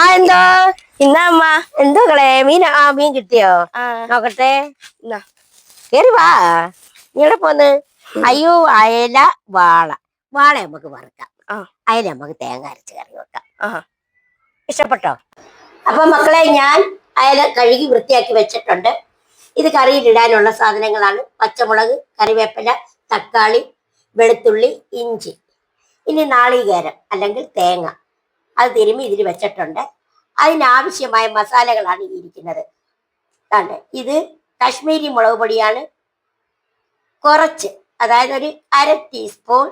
ആ എന്തോ? ഇന്നാ അമ്മ. എന്തോ കളെ? മീൻ ആ മീൻ കിട്ടിയോ? നോക്കട്ടെ. കേറി വാ. നീ എവിടെ പോന്ന്? അയ്യോ അയല വാള. വാള നമുക്ക് വറുക്കാം. അയല നമുക്ക് തേങ്ങ അരച്ച് കറി വെക്കാം. ഇഷ്ടപ്പെട്ടോ? അപ്പൊ മക്കളെ ഞാൻ അയല കഴുകി വൃത്തിയാക്കി വെച്ചിട്ടുണ്ട്. ഇത് കറിയിലിടാനുള്ള സാധനങ്ങളാണ്. പച്ചമുളക് കറിവേപ്പില തക്കാളി വെളുത്തുള്ളി ഇഞ്ചി. ഇനി നാളികേരം അല്ലെങ്കിൽ തേങ്ങ. അത് തിരുമ്മി ഇതിൽ വെച്ചിട്ടുണ്ട്. അതിനാവശ്യമായ മസാലകളാണ് ഇരിക്കുന്നത്. കണ്ട് ഇത് കാശ്മീരി മുളക് പൊടിയാണ്. കുറച്ച് അതായത് ഒരു അര ടീസ്പൂൺ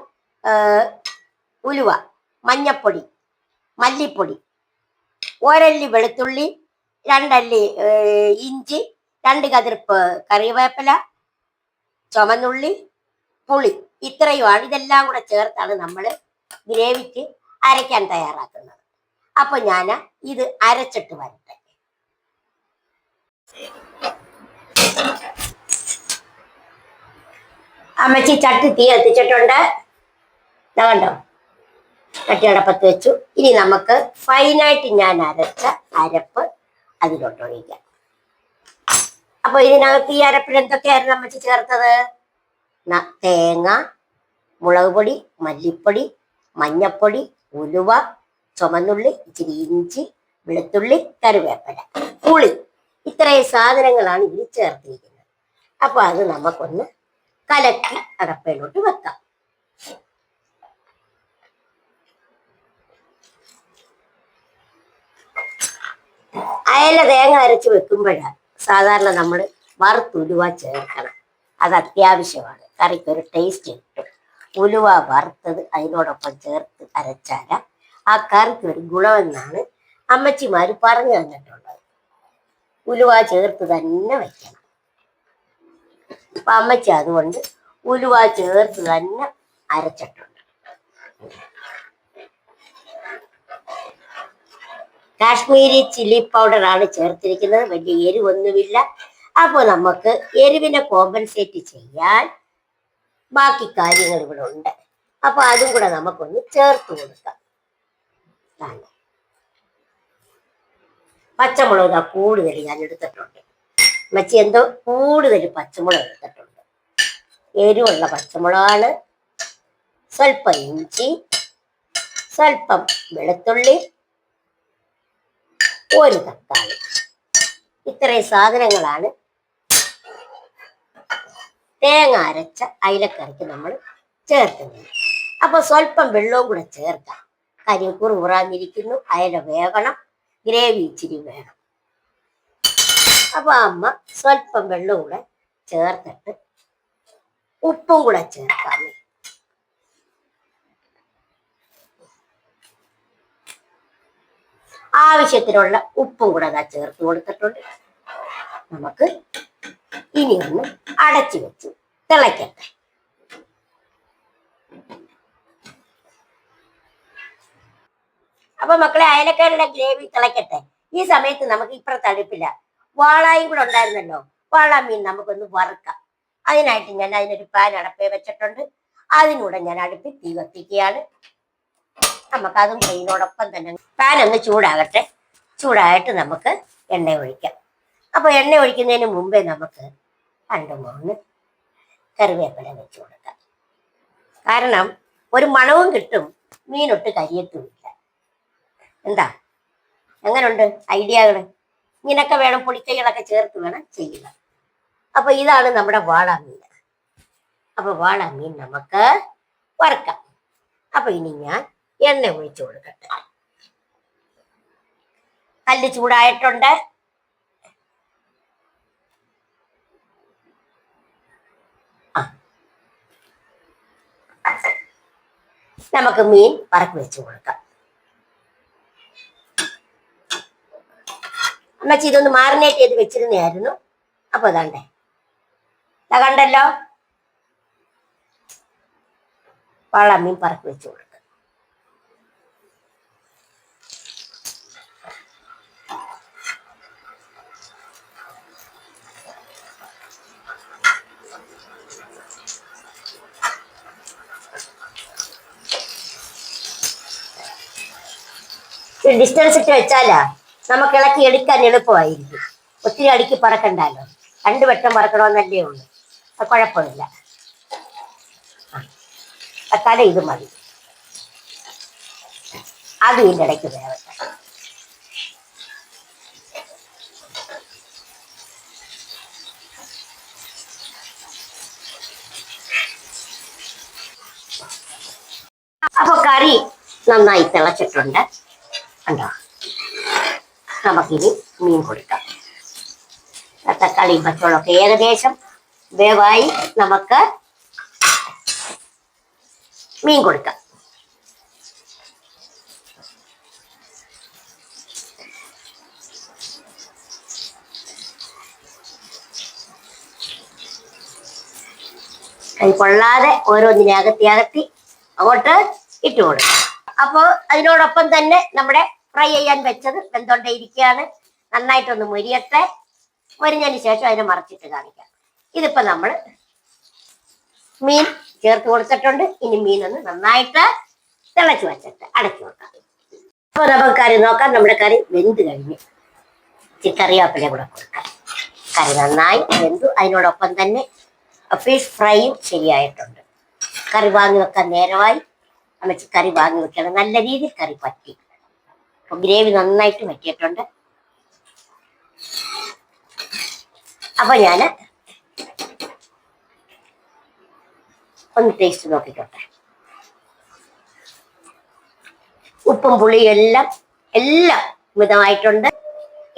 ഉലുവ മഞ്ഞപ്പൊടി മല്ലിപ്പൊടി ഒരല്ലി വെളുത്തുള്ളി രണ്ടല്ലി ഇഞ്ചി രണ്ട് കതിർപ്പ് കറിവേപ്പില ചുമന്നുള്ളി പുളി. ഇത്രയുമാണ്. ഇതെല്ലാം കൂടെ ചേർത്താണ് നമ്മൾ ഗ്രേവിക്ക് അരയ്ക്കാൻ തയ്യാറാക്കുന്നത്. അപ്പൊ ഞാൻ ഇത് അരച്ചിട്ട് വരട്ടെ. അമ്മച്ചി ചട്ടി തീ എത്തിച്ചിട്ടുണ്ട് കണ്ടോ? കട്ടിയടപ്പത്ത് വെച്ചു. ഇനി നമുക്ക് ഫൈനായിട്ട് ഞാൻ അരച്ച അരപ്പ് അതിലോട്ട് ഒഴിക്കാം. അപ്പൊ ഇതിനകത്ത് ഈ അരപ്പിൽ എന്തൊക്കെയായിരുന്നു അമ്മച്ചി ചേർത്തത്? തേങ്ങ മുളക് പൊടി മല്ലിപ്പൊടി മഞ്ഞപ്പൊടി ഉലുവ ചുമന്നുള്ളി ഇച്ചിരി ഇഞ്ചി വെളുത്തുള്ളി കറിവേപ്പില പുളി. ഇത്രയും സാധനങ്ങളാണ് ഇതിൽ ചേർത്തിരിക്കുന്നത്. അപ്പൊ അത് നമുക്കൊന്ന് കലക്കി അടപ്പയിലോട്ട് വെക്കാം. അയല തേങ്ങ അരച്ച് വെക്കുമ്പോഴാണ് സാധാരണ നമ്മൾ വറുത്തുലുവ ചേർക്കണം. അത് അത്യാവശ്യമാണ്. കറിക്കൊരു ടേസ്റ്റ് കിട്ടും. ഉലുവ വറുത്തത് അതിനോടൊപ്പം ചേർത്ത് അരച്ചാല ആ കറിക്ക് ഒരു ഗുണമെന്നാണ് അമ്മച്ചിമാര് പറഞ്ഞു തന്നിട്ടുള്ളത്. ഉലുവ ചേർത്ത് തന്നെ വെക്കണം. അപ്പൊ അമ്മച്ചി അതുകൊണ്ട് ഉലുവ ചേർത്ത് തന്നെ അരച്ചിട്ടുണ്ട്. കാശ്മീരി ചില്ലി പൗഡർ ആണ് ചേർത്തിരിക്കുന്നത്. വലിയ എരിവൊന്നുമില്ല. അപ്പോൾ നമുക്ക് എരിവിനെ കോമ്പൻസേറ്റ് ചെയ്യാൻ ബാക്കി കാര്യങ്ങൾ ഇവിടെ ഉണ്ട്. അപ്പൊ അതും കൂടെ നമുക്കൊന്ന് ചേർത്ത് കൊടുക്കാം. ഇതാണ്. പച്ചമുളക് കൂടുതൽ ഞാൻ എടുത്തിട്ടുണ്ട്. മച്ചി എന്തോ കൂടുതൽ പച്ചമുളക് എടുത്തിട്ടുണ്ട്. എരിവുള്ള പച്ചമുളകാണ്. സ്വല്പം ഇഞ്ചി സ്വല്പം വെളുത്തുള്ളി ഒരു തക്കാളി. ഇത്രയും സാധനങ്ങളാണ്. തേങ്ങ അരച്ച അയിലക്കറിക്ക് നമ്മൾ ചേർക്കുന്നത്. അപ്പൊ സ്വല്പം വെള്ളവും കൂടെ ചേർക്കാം. കാര്യം കുറുകുറാന്നിരിക്കുന്നു അയല വേകണം ഗ്രേവി ഇച്ചിരി വേണം. അപ്പൊ അമ്മ സ്വല്പം വെള്ളം കൂടെ ചേർത്തിട്ട് ഉപ്പും കൂടെ ചേർക്കാം. ആവശ്യത്തിനുള്ള ഉപ്പും കൂടെ അതാ ചേർത്ത് കൊടുത്തിട്ടുണ്ട്. നമുക്ക് ഇനി ഒന്ന് അടച്ചു വെച്ചു തിളയ്ക്കട്ടെ. അപ്പൊ മക്കളെ അയലക്കാരുടെ ഗ്രേവി തിളയ്ക്കട്ടെ ഈ സമയത്ത് നമുക്ക് ഇപ്പുറ തടുപ്പില്ല വാളായും കൂടെ ഉണ്ടായിരുന്നല്ലോ. വാള മീൻ നമുക്കൊന്ന് വറുക്കാം. അതിനായിട്ട് ഞാൻ അതിനൊരു പാൻ അടപ്പേ വെച്ചിട്ടുണ്ട്. അതിനൂടെ ഞാൻ അടുപ്പിൽ തീ കത്തിക്കുകയാണ്. നമുക്കതും മീനോടൊപ്പം തന്നെ. പാൻ ഒന്ന് ചൂടാകട്ടെ. ചൂടായിട്ട് നമുക്ക് എണ്ണ ഒഴിക്കാം. അപ്പൊ എണ്ണ ഒഴിക്കുന്നതിന് മുമ്പേ നമുക്ക് രണ്ട് മൂന്ന് കറിവേപ്പില വെച്ച് കൊടുക്കാം. കാരണം ഒരു മണവും കിട്ടും. മീനൊട്ട് കരിയത്തുമില്ല. എന്താ? എങ്ങനുണ്ട് ഐഡിയകൾ? ഇങ്ങനൊക്കെ വേണം പൊടിക്കൈകളൊക്കെ ചേർത്ത് വേണം ചെയ്യുക. അപ്പൊ ഇതാണ് നമ്മുടെ വാളാമീൻ അപ്പൊ വാളാമീൻ നമുക്ക് വറക്കാം. അപ്പൊ ഇനി ഞാൻ എണ്ണ ഒഴിച്ചു കൊടുക്കട്ടെ. കല്ല് ചൂടായിട്ടുണ്ട്. നമുക്ക് മീൻ വറക്ക് വെച്ച് കൊടുക്കാം. അമ്മച്ചി ഇതൊന്ന് മാറിനേറ്റ് ചെയ്ത് വെച്ചിരുന്നായിരുന്നു അപ്പൊ അതാണ്ടേ ദാ കണ്ടല്ലോ. വളമ്മീൻ പറക്കി വെച്ചു കൊടുക്കും. ഡിസ്റ്റൻസ് ഇട്ട് വെച്ചാലാ? നമുക്ക് ഇളക്കി എടുക്കാൻ എളുപ്പമായിരിക്കും. ഒത്തിരി അടുക്കി പറക്കണ്ടല്ലോ. രണ്ട് വട്ടം പറക്കണമെന്നല്ലേ ഉള്ളൂ. അത് കുഴപ്പമില്ല. തക്കാളി ഇത് മതി. അത് ഇതിന്റെ ഇടയ്ക്ക് വേവട്ടെ അപ്പൊ കറി നന്നായി തിളച്ചിട്ടുണ്ട്. കണ്ടോ? നമുക്കിനി മീൻ കൊടുക്കാം. തക്കാളിയും പച്ചമുളകൊക്കെ ഏകദേശം വേവായി നമുക്ക് മീൻ കൊടുക്കാം. കൈ കൊള്ളാതെ ഓരോന്നിനെ അകത്തി അകത്തി അങ്ങോട്ട് ഇട്ടുകൊടുക്കും അപ്പോൾ അതിനോടൊപ്പം തന്നെ നമ്മുടെ ഫ്രൈ ചെയ്യാൻ വെച്ചത് വെന്തോണ്ടേ ഇരിക്കുകയാണ്. നന്നായിട്ടൊന്ന് മുരിയട്ടെ. മുരിഞ്ഞതിന് ശേഷം അതിനെ മറച്ചിട്ട് കാണിക്കാം. ഇതിപ്പോ നമ്മൾ മീൻ ചേർത്ത് കൊടുത്തിട്ടുണ്ട്. ഇനി മീനൊന്ന് നന്നായിട്ട് തിളച്ചു വെച്ചിട്ട് അടച്ചു വെക്കാം. അപ്പോൾ നമുക്ക് കറി നോക്കാം. നമ്മുടെ കറി വെന്ത് കഴിഞ്ഞു. ഇച്ചിരി കറിവേപ്പില കൂടെ കൊടുക്കാം. കറി നന്നായി വെന്തു. അതിനോടൊപ്പം തന്നെ ഫിഷ് ഫ്രൈയും ശരിയായിട്ടുണ്ട്. കറി വാങ്ങി വെക്കാൻ നേരമായി. അമ്മച്ചി കറി വാങ്ങി വെക്കണം നല്ല രീതിയിൽ കറി പറ്റി. അപ്പൊ ഗ്രേവി നന്നായിട്ട് വറ്റിയിട്ടുണ്ട്. അപ്പൊ ഞാൻ ഒന്ന് ടേസ്റ്റ് നോക്കിക്കോട്ടെ. ഉപ്പും പുളിയും എല്ലാം എല്ലാം മിതമായിട്ടുണ്ട്.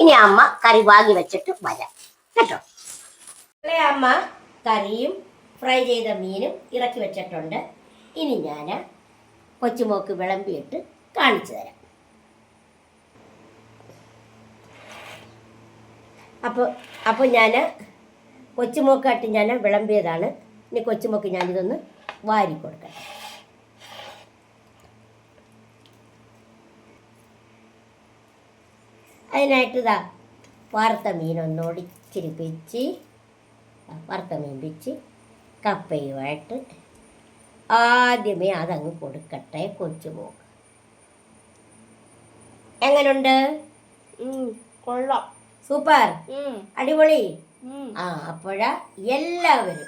ഇനി അമ്മ കറി വാങ്ങി വെച്ചിട്ട് വരാം. കേട്ടോ? അമ്മ? കറിയും ഫ്രൈ ചെയ്ത മീനും ഇറക്കി വെച്ചിട്ടുണ്ട്. ഇനി ഞാൻ കൊച്ചുമോക്ക് വിളമ്പിയിട്ട് കാണിച്ചു തരാം. അപ്പോൾ അപ്പോൾ ഞാൻ കൊച്ചുമോക്കായിട്ട് ഞാൻ വിളമ്പിയതാണ്. ഇനി കൊച്ചുമോക്ക് ഞാനിതൊന്ന് വാരി കൊടുക്കാം. അതിനായിട്ട് ഇതാ വറുത്ത മീനൊന്നോട് ഇച്ചിരി പിച്ച് വറുത്ത മീൻ പിച്ച് കപ്പയുമായിട്ട് ആദ്യമേ അതങ്ങ് കൊടുക്കട്ടെ കൊച്ചുമോക്ക്. എങ്ങനുണ്ട്? കൊള്ളാം. സൂപ്പർ. അടിപൊളി. ആ അപ്പോഴാ എല്ലാവരും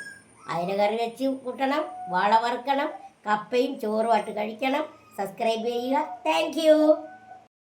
അതിന് കറി വെച്ച് കൂട്ടണം വാള വറുക്കണം കപ്പയും ചോറുമായിട്ട് കഴിക്കണം. സബ്സ്ക്രൈബ് ചെയ്യുക. Thank you